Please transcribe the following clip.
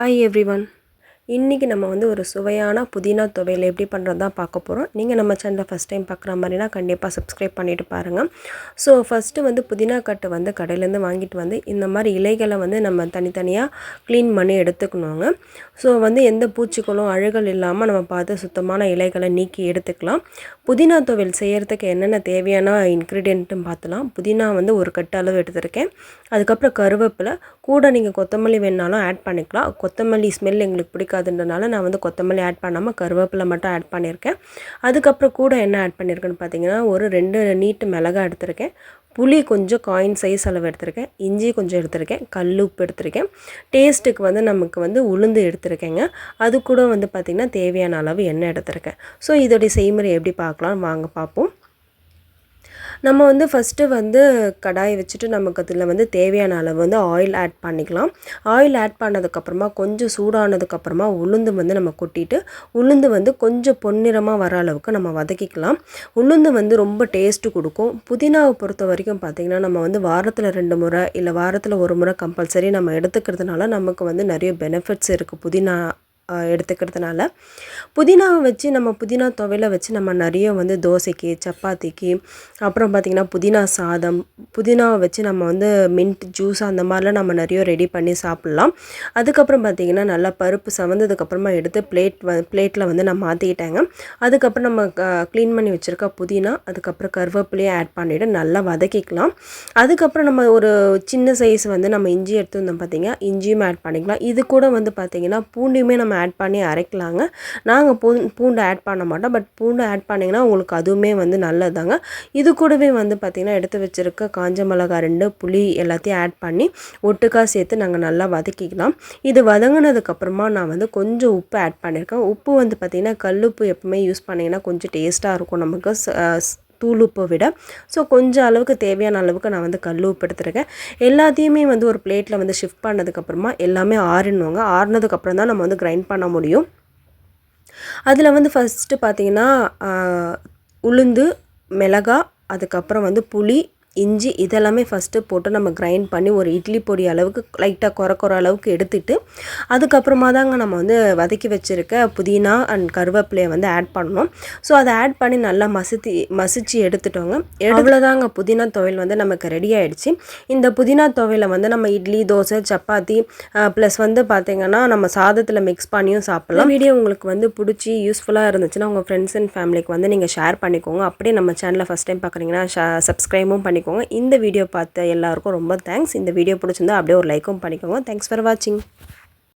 Hi everyone. இன்றைக்கி நம்ம வந்து ஒரு சுவையான புதினா துவையல் எப்படி பண்ணுறது தான் பார்க்க போகிறோம் நீங்கள் நம்ம சேனலை ஃபஸ்ட் டைம் பார்க்குற மாதிரினா கண்டிப்பாக சப்ஸ்கிரைப் பண்ணிவிட்டு பாருங்கள் ஸோ ஃபஸ்ட்டு வந்து புதினா கட்டு வந்து கடையிலேருந்து வாங்கிட்டு வந்து இந்த மாதிரி இலைகளை வந்து நம்ம தனித்தனியாக க்ளீன் பண்ணி எடுத்துக்கணுங்க. ஸோ வந்து எந்த பூச்சிகளும் அழுகல் இல்லாமல் நம்ம பார்த்து சுத்தமான இலைகளை நீக்கி எடுத்துக்கலாம். புதினா துவையல் செய்கிறதுக்கு என்னென்ன தேவையான இன்க்ரீடியண்ட்டும் பார்த்துலாம். புதினா வந்து ஒரு கட்டு அளவு எடுத்திருக்கேன். அதுக்கப்புறம் கருவேப்பிலை கூட நீங்கள் கொத்தமல்லி வேணாலும் ஆட் பண்ணிக்கலாம். கொத்தமல்லி ஸ்மெல் எங்களுக்கு பிடிக்காதுன்றனால நான் வந்து கொத்தமல்லி ஆட் பண்ணாமல் கருவேப்பிலை மட்டும் ஆட் பண்ணியிருக்கேன். அதுக்கப்புறம் கூட என்ன ஆட் பண்ணியிருக்கேன்னு பார்த்தீங்கன்னா ஒரு ரெண்டு நீட்டு மிளகா எடுத்திருக்கேன். புளி கொஞ்சம் காயின் சைஸ் அளவு எடுத்திருக்கேன். இஞ்சி கொஞ்சம் எடுத்திருக்கேன். கல் உப்பு எடுத்திருக்கேன். டேஸ்ட்டுக்கு வந்து நமக்கு வந்து உளுந்து எடுத்திருக்கேங்க. அது கூட வந்து பார்த்திங்கன்னா தேவையான அளவு எண்ணெய் எடுத்திருக்கேன். ஸோ இதோடைய செய்முறை எப்படி பார்க்கலாம்? வாங்க பார்ப்போம். நம்ம வந்து ஃபஸ்ட்டு வந்து கடாயை வச்சுட்டு நமக்கு அதில் வந்து தேவையான அளவு வந்து ஆயில் ஆட் பண்ணிக்கலாம். ஆயில் ஆட் பண்ணதுக்கப்புறமா கொஞ்சம் சூடானதுக்கப்புறமா உளுந்து வந்து நம்ம கொட்டிட்டு உளுந்து வந்து கொஞ்சம் பொன்னிறமாக வர அளவுக்கு நம்ம வதக்கிக்கலாம். உளுந்து வந்து ரொம்ப டேஸ்ட்டு கொடுக்கும். புதினாவை பொறுத்த வரைக்கும் பார்த்திங்கன்னா நம்ம வந்து வாரத்தில் ரெண்டு முறை இல்லை வாரத்தில் ஒரு முறை கம்பல்சரி நம்ம எடுத்துக்கிறதுனால நமக்கு வந்து நிறைய பெனிஃபிட்ஸ் இருக்குது புதினா எடுத்துக்கிறதுனால புதினாவை வச்சு நம்ம புதினா துவையில வச்சு நம்ம நிறைய வந்து தோசைக்கு சப்பாத்திக்கு அப்புறம் பார்த்திங்கன்னா புதினா சாதம் புதினாவை வச்சு நம்ம வந்து மின்ட் ஜூஸ் அந்த மாதிரிலாம் நம்ம நிறைய ரெடி பண்ணி சாப்பிட்லாம். அதுக்கப்புறம் பார்த்திங்கன்னா நல்லா பருப்பு சவந்ததுக்கப்புறமா எடுத்து பிளேட் வ பிளேட்டில் வந்து நான் மாற்றிக்கிட்டேங்க அதுக்கப்புறம் நம்ம க்ளீன் பண்ணி வச்சுருக்க புதினா அதுக்கப்புறம் கருவேப்பிலையும் ஆட் பண்ணிவிட்டு நல்லா வதக்கிக்கலாம். அதுக்கப்புறம் நம்ம ஒரு சின்ன சைஸ் வந்து நம்ம இஞ்சி எடுத்து வந்தோம் பார்த்திங்கன்னா இஞ்சியும் ஆட் பண்ணிக்கலாம். இது கூட வந்து பார்த்திங்கன்னா பூண்டியுமே நம்ம ஆட் பண்ணி அரைக்கலாங்க. நாங்கள் பூ பூண்டு ஆட் பண்ண மாட்டோம். பட் பூண்டு ஆட் பண்ணிங்கன்னா உங்களுக்கு அதுவுமே வந்து நல்லதாங்க இது கூடவே வந்து பார்த்திங்கன்னா எடுத்து வச்சுருக்க காஞ்ச மிளகா ரெண்டு புளி எல்லாத்தையும் ஆட் பண்ணி ஒட்டுக்காக சேர்த்து நாங்கள் நல்லா வதக்கிக்கலாம். இது வதங்கினதுக்கப்புறமா நான் வந்து கொஞ்சம் உப்பு ஆட் பண்ணியிருக்கேன் உப்பு வந்து பார்த்திங்கன்னா கல்லுப்பு எப்பவுமே யூஸ் பண்ணிங்கன்னா கொஞ்சம் டேஸ்ட்டாக இருக்கும் நமக்கு. தூள் உப்பை விட. ஸோ கொஞ்சம் அளவுக்கு தேவையான அளவுக்கு நான் வந்து கல் உப்பு எடுத்துருக்கேன். எல்லாத்தையுமே வந்து ஒரு பிளேட்டில் வந்து ஷிஃப்ட் பண்ணதுக்கப்புறமா எல்லாமே ஆறினுவாங்க ஆறினதுக்கப்புறம் தான் நம்ம வந்து கிரைண்ட் பண்ண முடியும். அதில் வந்து ஃபஸ்ட்டு பார்த்திங்கன்னா உளுந்து மிளகா அதுக்கப்புறம் வந்து புளி இஞ்சி இதெல்லாமே ஃபஸ்ட்டு போட்டு நம்ம கிரைண்ட் பண்ணி ஒரு இட்லி பொடி அளவுக்கு லைட்டாக குற குற அளவுக்கு எடுத்துட்டு அதுக்கப்புறமா தாங்க நம்ம வந்து வதக்கி வச்சுருக்க புதினா அண்ட் கருவேப்பிலையை வந்து ஆட் பண்ணணும். ஸோ அதை ஆட் பண்ணி நல்லா மசித்தி மசிச்சு எடுத்துட்டோங்க. எவ்வளோதாங்க புதினா துவையல் வந்து நமக்கு ரெடி ஆகிடுச்சு இந்த புதினா துவையலை வந்து நம்ம இட்லி தோசை சப்பாத்தி ப்ளஸ் வந்து பார்த்திங்கன்னா நம்ம சாதத்தில் மிக்ஸ் பண்ணியும் சாப்பிட்லாம். வீடியோ உங்களுக்கு வந்து பிடிச்சி யூஸ்ஃபுல்லாக இருந்துச்சுன்னா உங்கள் ஃப்ரெண்ட்ஸ் அண்ட் ஃபேமிலிக்கு வந்து நீங்கள் ஷேர் பண்ணிக்கோங்க. அப்படியே நம்ம சேனலை ஃபஸ்ட் டைம் பார்க்குறீங்கன்னா சப்ஸ்கிரைபும் பண்ணி பண்ணிக்கோங்க. இந்த வீடியோ பார்த்த எல்லாருக்கும் ரொம்ப தேங்க்ஸ் இந்த வீடியோ பிடிச்சிருந்தா அப்படியே ஒரு லைக்கும் பண்ணிக்கோங்க. தேங்க்ஸ் ஃபார் வாட்சிங்